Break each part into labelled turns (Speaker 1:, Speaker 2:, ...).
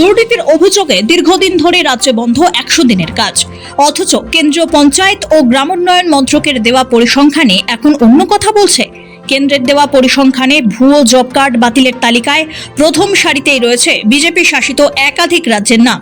Speaker 1: দুর্নীতির অভিযোগে দীর্ঘদিন ধরে রাজ্যে বন্ধ একশো দিনের কাজ। অথচ কেন্দ্রীয় পঞ্চায়েত ও গ্রামোন্নয়ন মন্ত্রকের দেওয়া পরিসংখ্যানে এখন অন্য কথা বলছে। কেন্দ্রের দেওয়া পরিসংখ্যানে ভুয়ো জব কার্ড বাতিলের তালিকায় প্রথম সারিতেই রয়েছে বিজেপি শাসিত একাধিক রাজ্যের নাম।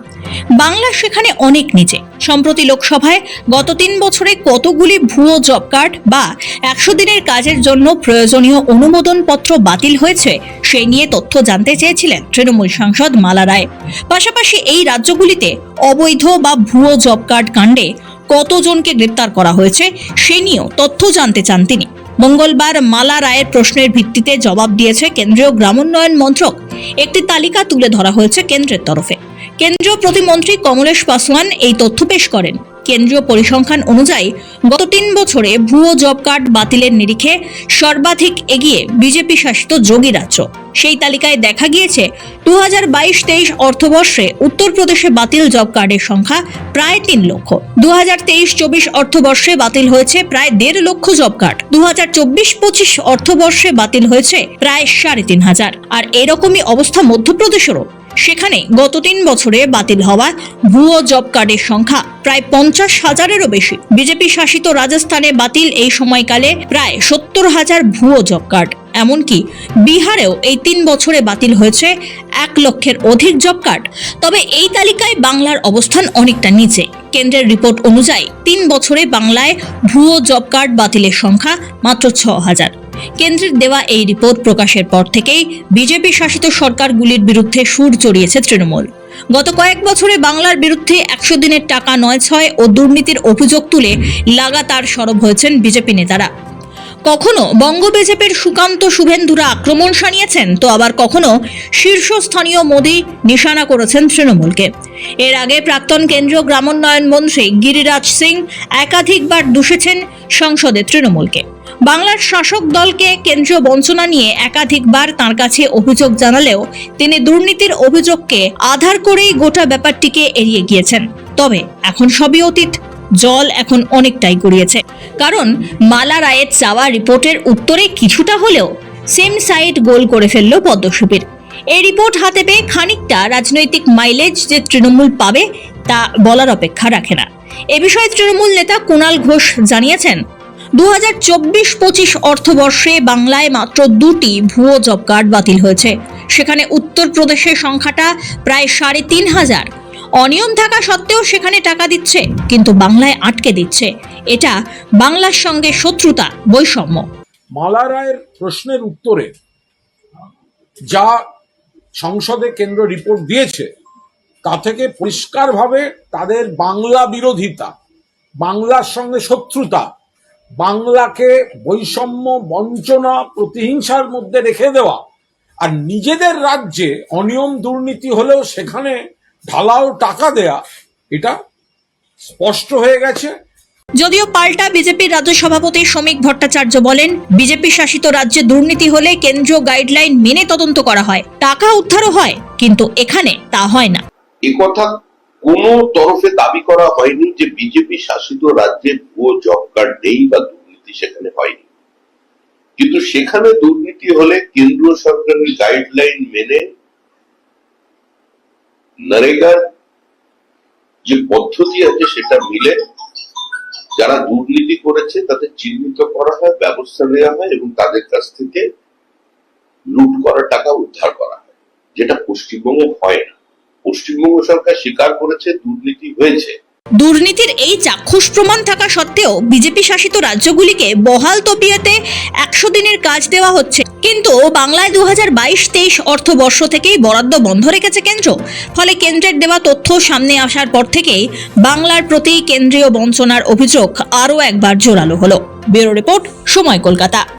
Speaker 1: বাংলা সেখানে অনেক নিচে। সম্প্রতি লোকসভায় গত তিন বছরে কতগুলি ভুয়ো জব কার্ড বা একশো দিনের কাজের জন্য প্রয়োজনীয় অনুমোদন পত্র বাতিল হয়েছে, সেই নিয়ে তথ্য জানতে চেয়েছিলেন তৃণমূল সাংসদ মালা রায়। পাশাপাশি এই রাজ্যগুলিতে অবৈধ বা ভুয়ো জব কার্ড কাণ্ডে কতজনকে গ্রেপ্তার করা হয়েছে, সে নিয়েও তথ্য জানতে চান তিনি। মঙ্গলবার মালা রায়ের প্রশ্নের ভিত্তিতে জবাব দিয়েছে কেন্দ্রীয় গ্রামোন্নয়ন মন্ত্রক। একটি তালিকা তুলে ধরা হয়েছে কেন্দ্রের তরফে। কেন্দ্রীয় প্রতিমন্ত্রী কমলেশ পাসওয়ান এই তথ্য পেশ করেন। কেন্দ্রীয় পরিসংখ্যান অনুযায়ী, গত তিন বছরে ভুয়ো জব কার্ড বাতিলের নিরিখে সর্বাধিক এগিয়ে বিজেপি শাসিত যোগী রাজ্য। সেই তালিকায় দেখা গিয়েছে দু হাজার বাইশ তেইশ অর্থবর্ষে উত্তরপ্রদেশে বাতিল জব কার্ডের সংখ্যা প্রায় তিন লক্ষ। দু হাজার তেইশ চব্বিশ অর্থবর্ষে বাতিল হয়েছে প্রায় দেড় লক্ষ জব কার্ড। দু হাজার চব্বিশ পঁচিশ অর্থবর্ষে বাতিল হয়েছে প্রায় সাড়ে তিন হাজার। আর এরকমই অবস্থা মধ্যপ্রদেশেরও। সেখানে গত তিন বছরে বাতিল হওয়া ভুয়ো জব কার্ডের সংখ্যা প্রায় পঞ্চাশ হাজারেরও বেশি। বিজেপি শাসিত রাজস্থানে বাতিল এই সময়কালে প্রায় সত্তর হাজার ভুয়ো জব কার্ড। এমনকি বিহারেও এই তিন বছরে বাতিল হয়েছে এক লক্ষের অধিক জব কার্ড। তবে এই তালিকায় বাংলার অবস্থান অনেকটা নিচে। কেন্দ্রের রিপোর্ট অনুযায়ী তিন বছরে বাংলায় ভুয়ো জব কার্ড বাতিলের সংখ্যা মাত্র ছ হাজার। কেন্দ্রের দেওয়া এই রিপোর্ট প্রকাশের পর থেকেই বিজেপি শাসিত সরকারগুলির বিরুদ্ধে সুর চড়িয়েছে তৃণমূল। গত কয়েক বছরে বাংলার বিরুদ্ধে একশো দিনের টাকা নয় ছয় ও দুর্নীতির অভিযোগ তুলে লাগাতার সরব হয়েছেন বিজেপি নেতারা। কখনো বঙ্গ বিজেপির সুকান্ত শুভেন্দুরা আক্রমণ সানিয়েছেন তো আবার কখনো শীর্ষস্থানীয় মোদী নিশানা করেছেন তৃণমূলকে? এর আগে প্রাক্তন কেন্দ্রীয় গ্রামোন্নয়ন মন্ত্রী গিরিরাজ সিং একাধিকবার দূষেছেন সংসদে তৃণমূলকে। বাংলার শাসক দলকে কেন্দ্রীয় বঞ্চনা নিয়ে একাধিকবার তার কাছে অভিযোগ জানালেও তিনি দুর্নীতির অভিযোগকে আধার করেই গোটা ব্যাপারটিকে এড়িয়ে গিয়েছেন। তবে এখন সবই অতীত, জল এখন অনেকটাই গড়িয়েছে। কারণ মালা রায়ের চাওয়া রিপোর্টের উত্তরে কিছুটা হলেও সেম সাইড গোল করে ফেলল পদ্মশিবির এই রিপোর্ট হাতে পেয়ে খানিকটা রাজনৈতিক মাইলেজ যে তৃণমূল পাবে তা বলার অপেক্ষা রাখে না। এ বিষয়ে তৃণমূল নেতা কুণাল ঘোষ জানিয়েছেন দু হাজার চব্বিশ পঁচিশ অর্থবর্ষে বাংলায় মাত্র দুটি ভুয়ো জব কার্ড বাতিল হয়েছে। সেখানে উত্তরপ্রদেশের সংখ্যাটা প্রায় সাড়ে তিন হাজার। অনিয়ম থাকা সত্ত্বেও সেখানে টাকা দিচ্ছে, কিন্তু বাংলায় আটকে দিচ্ছে। এটা বাংলার সঙ্গে শত্রুতা, বৈষম্য।
Speaker 2: মালা রায়ের প্রশ্নের উত্তরে যা সংসদে কেন্দ্র রিপোর্ট দিয়েছে, তা থেকে পরিষ্কারভাবে তাদের বাংলা বিরোধিতা, বাংলার সঙ্গে শত্রুতা, বাংলাকে বৈষম্য, বঞ্চনা, প্রতিহিংসার মধ্যে রেখে দেওয়া আর নিজেদের রাজ্যে অনিয়ম, দুর্নীতি হলেও সেখানে ঢালাও টাকা দেয়া, এটা স্পষ্ট হয়ে গেছে।
Speaker 1: যদিও পাল্টা বিজেপির রাজ্য সভাপতি শ্রমিক ভট্টাচার্য বলেন, বিজেপি শাসিত রাজ্যে দুর্নীতি হলে কেন্দ্রীয় গাইডলাইন মেনে তদন্ত করা হয়। টাকা উদ্ধারও হয়, কিন্তু এখানে তা হয় না।
Speaker 3: কথা কোন তরফে দাবি করা হয়নি যে বিজেপি শাসিত রাজ্যে ভুয়ো জব কার্ড নেই বা দুর্নীতি সেখানে হয়নি। কিন্তু সেখানে দুর্নীতি হলে কেন্দ্র সরকারের গাইডলাইন মেনে নরেগার যে পদ্ধতি আছে সেটা মিলে যারা দুর্নীতি করেছে তাদের চিহ্নিত করা হয়, ব্যবস্থা নেওয়া হয় এবং তাদের কাছ থেকে লুট করা, টাকা উদ্ধার করা হয়, যেটা পশ্চিমবঙ্গে হয় না। পশ্চিমবঙ্গ সরকার স্বীকার করেছে, দুর্নীতি হয়েছে।
Speaker 1: দুর্নীতির এই চাক্ষুষ প্রমাণ থাকা সত্ত্বেও বিজেপি শাসিত রাজ্যগুলিকে বহাল তবিয়তে একশো দিনের কাজ দেওয়া হচ্ছে। কিন্তু বাংলায় দু হাজার বাইশ তেইশ অর্থবর্ষ থেকেই বরাদ্দ বন্ধ রেখেছে কেন্দ্র। ফলে কেন্দ্রের দেওয়া তথ্য সামনে আসার পর থেকেই বাংলার প্রতি কেন্দ্রীয় বঞ্চনার অভিযোগ আরও একবার জোরালো হলো। ব্যুরো রিপোর্ট, সময় কলকাতা।